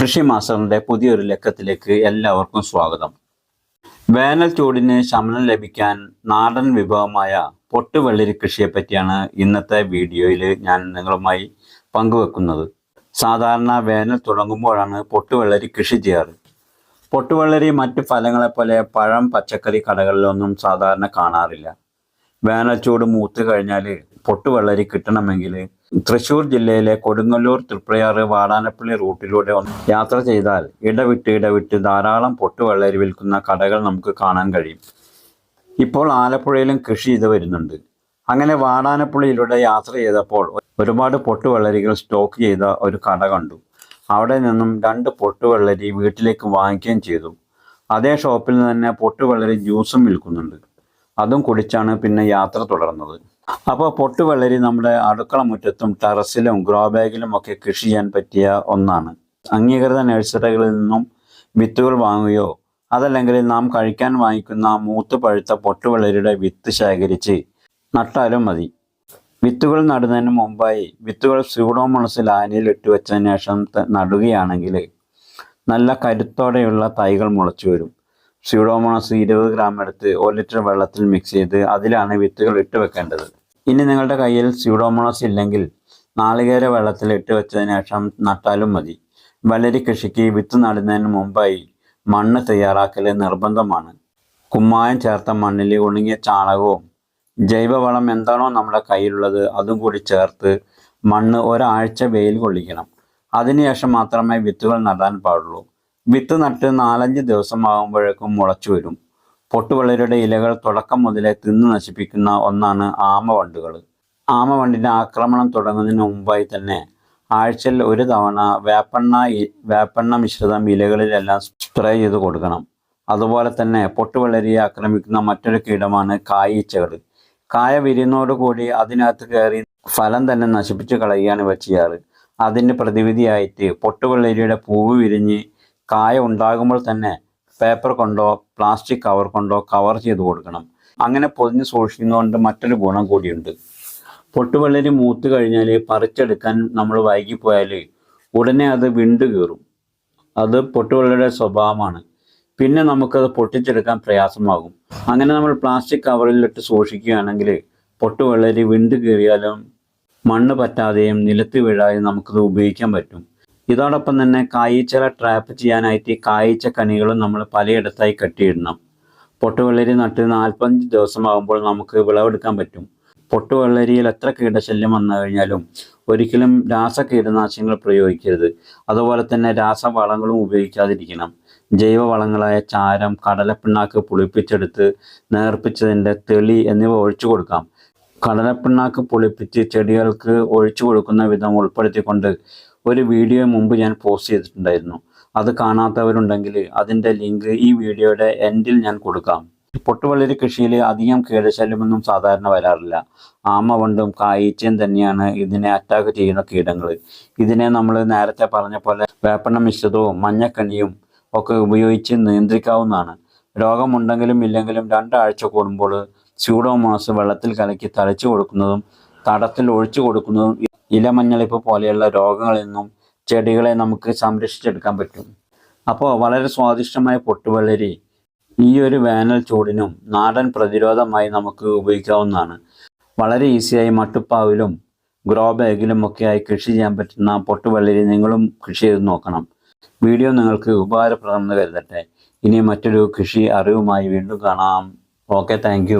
കൃഷി മാസ്റ്ററിന്റെ പുതിയൊരു ലക്കത്തിലേക്ക് എല്ലാവർക്കും സ്വാഗതം. വേനൽ ചൂടിന് ശമനം ലഭിക്കാൻ നാടൻ വിഭവമായ പൊട്ടുവെള്ളരി കൃഷിയെ പറ്റിയാണ് ഇന്നത്തെ വീഡിയോയിൽ ഞാൻ നിങ്ങളുമായി പങ്കുവെക്കുന്നത്. സാധാരണ വേനൽ തുടങ്ങുമ്പോഴാണ് പൊട്ടുവെള്ളരി കൃഷി ചെയ്യാറ്. പൊട്ടുവെള്ളരി മറ്റു ഫലങ്ങളെപ്പോലെ പഴം പച്ചക്കറി കടകളിലൊന്നും സാധാരണ കാണാറില്ല. വേനൽ ചൂട് മൂത്ത് കഴിഞ്ഞാൽ പൊട്ടുവെള്ളരി കിട്ടണമെങ്കിൽ തൃശ്ശൂർ ജില്ലയിലെ കൊടുങ്ങല്ലൂർ തൃപ്രയാറ് വാടാനപ്പള്ളി റൂട്ടിലൂടെ യാത്ര ചെയ്താൽ ഇടവിട്ട് ഇടവിട്ട് ധാരാളം പൊട്ടുവെള്ളരി വിൽക്കുന്ന കടകൾ നമുക്ക് കാണാൻ കഴിയും. ഇപ്പോൾ ആലപ്പുഴയിലും കൃഷി ചെയ്ത് വരുന്നുണ്ട്. അങ്ങനെ വാടാനപ്പുള്ളിയിലൂടെ യാത്ര ചെയ്തപ്പോൾ ഒരുപാട് പൊട്ടുവെള്ളരികൾ സ്റ്റോക്ക് ചെയ്ത ഒരു കട കണ്ടു. അവിടെ നിന്നും രണ്ട് പൊട്ടുവെള്ളരി വീട്ടിലേക്ക് വാങ്ങിക്കുകയും ചെയ്തു. അതേ ഷോപ്പിൽ നിന്ന് തന്നെ പൊട്ടുവെള്ളരി ജ്യൂസും വിൽക്കുന്നുണ്ട്. അതും കുടിച്ചാണ് പിന്നെ യാത്ര തുടർന്നത്. അപ്പോൾ പൊട്ടുവെള്ളരി നമ്മുടെ അടുക്കള മുറ്റത്തും ടെറസിലും ഗ്രോ ബാഗിലും ഒക്കെ കൃഷി ചെയ്യാൻ പറ്റിയ ഒന്നാണ്. അംഗീകൃത നഴ്സറികളിൽ നിന്നും വിത്തുകൾ വാങ്ങുകയോ അതല്ലെങ്കിൽ നാം കഴിക്കാൻ വാങ്ങിക്കുന്ന മൂത്ത് പഴുത്ത പൊട്ടുവെള്ളരിയുടെ വിത്ത് ശേഖരിച്ച് നട്ടാലും മതി. വിത്തുകൾ നടുന്നതിന് മുമ്പായി വിത്തുകൾ സ്യൂഡോമോണസ് ലായനിയിൽ ഇട്ട് വെച്ചതിന് ശേഷം നടുകയാണെങ്കിൽ നല്ല കരുത്തോടെയുള്ള തൈകൾ മുളച്ചു വരും. സ്യൂഡോമോണസ് ഇരുപത് ഗ്രാം എടുത്ത് ഒരു ലിറ്റർ വെള്ളത്തിൽ മിക്സ് ചെയ്ത് അതിലാണ് വിത്തുകൾ ഇട്ട് വെക്കേണ്ടത്. ഇനി നിങ്ങളുടെ കയ്യിൽ സ്യൂഡോമോണസ് ഇല്ലെങ്കിൽ നാളികേര വെള്ളത്തിൽ ഇട്ട് വെച്ചതിന് ശേഷം നട്ടാലും മതി. വെള്ളരി കൃഷിക്ക് വിത്ത് നടുന്നതിന് മുമ്പായി മണ്ണ് തയ്യാറാക്കൽ നിർബന്ധമാണ്. കുമ്മായം ചേർത്ത മണ്ണിൽ ഉണങ്ങിയ ചാണകവും ജൈവവളം എന്താണോ നമ്മുടെ കയ്യിലുള്ളത് അതും കൂടി ചേർത്ത് മണ്ണ് ഒരാഴ്ച വെയിൽ കൊള്ളിക്കണം. അതിനുശേഷം മാത്രമേ വിത്തുകൾ നടാൻ പാടുള്ളൂ. വിത്ത് നട്ട് നാലഞ്ച് ദിവസം ദിവസമാകുമ്പോഴേക്കും മുളച്ചു വരും. പൊട്ടുവെള്ളരിയുടെ ഇലകൾ തുടക്കം മുതലേ തിന്നു നശിപ്പിക്കുന്ന ഒന്നാണ് ആമവണ്ടുകൾ. ആമവണ്ടിന്റെ ആക്രമണം തുടങ്ങുന്നതിന് മുമ്പായി തന്നെ ആഴ്ചയിൽ ഒരു തവണ വേപ്പെണ്ണ വേപ്പെണ്ണ മിശ്രിതം ഇലകളിലെല്ലാം സ്പ്രേ ചെയ്ത് കൊടുക്കണം. അതുപോലെ തന്നെ പൊട്ടുവെള്ളരിയെ ആക്രമിക്കുന്ന മറ്റൊരു കീടമാണ് കായീച്ചകൾ കായ വിരിയുന്നതോടുകൂടി അതിനകത്ത് കയറി ഫലം തന്നെ നശിപ്പിച്ച് കളയുകയാണ് ഇവ ചെയ്യാറ്. അതിന് പ്രതിവിധിയായിട്ട് പൊട്ടുവെള്ളരിയുടെ പൂവ് വിരിഞ്ഞ് കായ ഉണ്ടാകുമ്പോൾ തന്നെ പേപ്പർ കൊണ്ടോ പ്ലാസ്റ്റിക് കവർ കൊണ്ടോ കവർ ചെയ്ത് കൊടുക്കണം. അങ്ങനെ പൊതിഞ്ഞ് സൂക്ഷിക്കുന്നതുകൊണ്ട് മറ്റൊരു ഗുണം കൂടിയുണ്ട്. പൊട്ടുവെള്ളരി മൂത്ത് കഴിഞ്ഞാൽ പറിച്ചെടുക്കാൻ നമ്മൾ വൈകിപ്പോയാൽ ഉടനെ അത് വിണ്ടു കീറും. അത് പൊട്ടുവെള്ളരിയുടെ സ്വഭാവമാണ്. പിന്നെ നമുക്കത് പൊട്ടിച്ചെടുക്കാൻ പ്രയാസമാകും. അങ്ങനെ നമ്മൾ പ്ലാസ്റ്റിക് കവറിലിട്ട് സൂക്ഷിക്കുകയാണെങ്കിൽ പൊട്ടുവെള്ളരി വിണ്ടു കീറിയാലും മണ്ണ് പറ്റാതെയും നിലത്ത് വീഴാതെയും നമുക്കത് ഉപയോഗിക്കാൻ പറ്റും. ഇതോടൊപ്പം തന്നെ കായ്ച്ചകളെ ട്രാപ്പ് ചെയ്യാനായിട്ട് കായ്ച്ച കണികളും നമ്മൾ പലയിടത്തായി കെട്ടിയിടണം. പൊട്ടുവെള്ളരി നട്ട് നാൽപ്പത്തഞ്ച് ദിവസമാകുമ്പോൾ നമുക്ക് വിളവെടുക്കാൻ പറ്റും. പൊട്ടുവെള്ളരിയിൽ എത്ര കീടശല്യം വന്നു കഴിഞ്ഞാലും ഒരിക്കലും രാസ കീടനാശിനികൾ പ്രയോഗിക്കരുത്. അതുപോലെ തന്നെ രാസവളങ്ങളും ഉപയോഗിക്കാതിരിക്കണം. ജൈവവളങ്ങളായ ചാരം കടലപ്പിണ്ണാക്ക് പുളിപ്പിച്ചെടുത്ത് നേർപ്പിച്ചതിന്റെ തെളി എന്നിവ ഒഴിച്ചു കൊടുക്കാം. കടലപ്പിണ്ണാക്ക് പൊളിപ്പിച്ച് ചെടികൾക്ക് ഒഴിച്ചു കൊടുക്കുന്ന വിധം ഉൾപ്പെടുത്തിക്കൊണ്ട് ഒരു വീഡിയോ മുമ്പ് ഞാൻ പോസ്റ്റ് ചെയ്തിട്ടുണ്ടായിരുന്നു. അത് കാണാത്തവരുണ്ടെങ്കിൽ അതിന്റെ ലിങ്ക് ഈ വീഡിയോയുടെ എൻഡിൽ ഞാൻ കൊടുക്കാം. പൊട്ടുവളരി കൃഷിയിൽ അധികം കീടശല്യമൊന്നും സാധാരണ വരാറില്ല. ആമവണ്ടും കായീച്ചയും തന്നെയാണ് ഇതിനെ അറ്റാക്ക് ചെയ്യുന്ന കീടങ്ങൾ ഇതിനെ നമ്മൾ നേരത്തെ പറഞ്ഞ പോലെ വേപ്പണ്ണ മിശ്രിതവും മഞ്ഞക്കണിയും ഒക്കെ ഉപയോഗിച്ച് നിയന്ത്രിക്കാവുന്നതാണ്. രോഗമുണ്ടെങ്കിലും ഇല്ലെങ്കിലും രണ്ടാഴ്ച കൂടുമ്പോൾ സ്യൂഡോമോണസ് വെള്ളത്തിൽ കലക്കി തളിച്ചു കൊടുക്കുന്നതും തടത്തിൽ ഒഴിച്ചു കൊടുക്കുന്നതും ഇലമഞ്ഞളിപ്പ് പോലെയുള്ള രോഗങ്ങളിൽ നിന്നും ചെടികളെ നമുക്ക് സംരക്ഷിച്ചെടുക്കാൻ പറ്റും. അപ്പോൾ വളരെ സ്വാദിഷ്ടമായ പൊട്ടുവെള്ളരി ഈ ഒരു വേനൽ ചൂടിനും നാടൻ പ്രതിരോധമായി നമുക്ക് ഉപയോഗിക്കാവുന്നതാണ്. വളരെ ഈസിയായി മട്ടുപ്പാവിലും ഗ്രോ ബാഗിലും ഒക്കെയായി കൃഷി ചെയ്യാൻ പറ്റുന്ന പൊട്ടുവെള്ളരി നിങ്ങളും കൃഷി ചെയ്ത് നോക്കണം. വീഡിയോ നിങ്ങൾക്ക് ഉപകാരപ്രദമെന്ന് കരുതട്ടെ. ഇനി മറ്റൊരു കൃഷി അറിവുമായി വീണ്ടും കാണാം. Okay thank